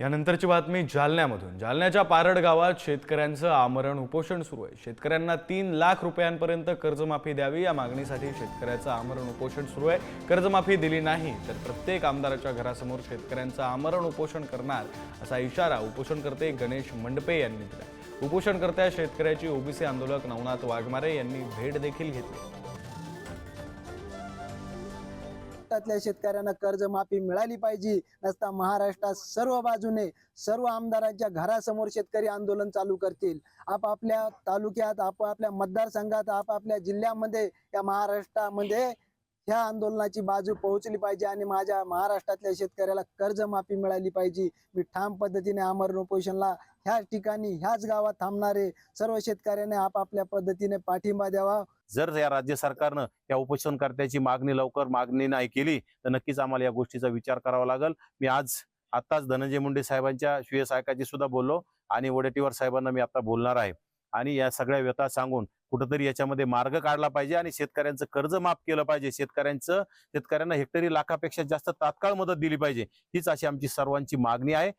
यानंतरची बातमी जालन्यामधून. जालन्याच्या पारड गावात शेतकऱ्यांचं आमरण उपोषण सुरू आहे. शेतकऱ्यांना तीन लाख रुपयांपर्यंत कर्जमाफी द्यावी या मागणीसाठी शेतकऱ्याचं आमरण उपोषण सुरू आहे. कर्जमाफी दिली नाही तर प्रत्येक आमदाराच्या घरासमोर शेतकऱ्यांचं आमरण उपोषण करणार असा इशारा उपोषणकर्ते गणेश मंडपे यांनी दिला उपोषणकर्त्या शेतकऱ्याची ओबीसी आंदोलक नवनाथ वाघमारे यांनी भेट देखील घेतली. महाराष्ट्रातल्या शेतकऱ्यांना कर्जमाफी मिळाली पाहिजे. नसता महाराष्ट्रात सर्व बाजूने सर्व आमदारांच्या घरासमोर शेतकरी आंदोलन चालू करतील. आपापल्या तालुक्यात आपापल्या मतदारसंघात आपापल्या जिल्ह्यामध्ये या महाराष्ट्रामध्ये ह्या आंदोलनाची बाजू पोहोचली पाहिजे आणि माझ्या महाराष्ट्रातल्या शेतकऱ्याला कर्जमाफी मिळाली पाहिजे. मी ठाम पद्धतीने आमरण उपोषणला ह्याच ठिकाणी ह्याच गावात थांबणारे सर्व शेतकऱ्यांनी आपापल्या पद्धतीने पाठिंबा द्यावा. जर या राज्य सरकारनं या उपोषणकर्त्याची मागणी लवकर मागणी नाही केली तर नक्कीच आम्हाला या गोष्टीचा विचार करावा लागेल. मी आज आत्ताच धनंजय मुंडे साहेबांच्या शिवसायकाची सुद्धा बोललो आणि वडेट्टीवार साहेबांना मी आता बोलणार आहे. आणि या सगळ्या व्यथा सांगून कुठंतरी याच्यामध्ये मार्ग काढला पाहिजे आणि शेतकऱ्यांचं कर्ज माफ केलं पाहिजे. शेतकऱ्यांचं शेतकऱ्यांना हेक्टरी लाखापेक्षा जास्त तात्काळ मदत दिली पाहिजे. हीच अशी आमची सर्वांची मागणी आहे.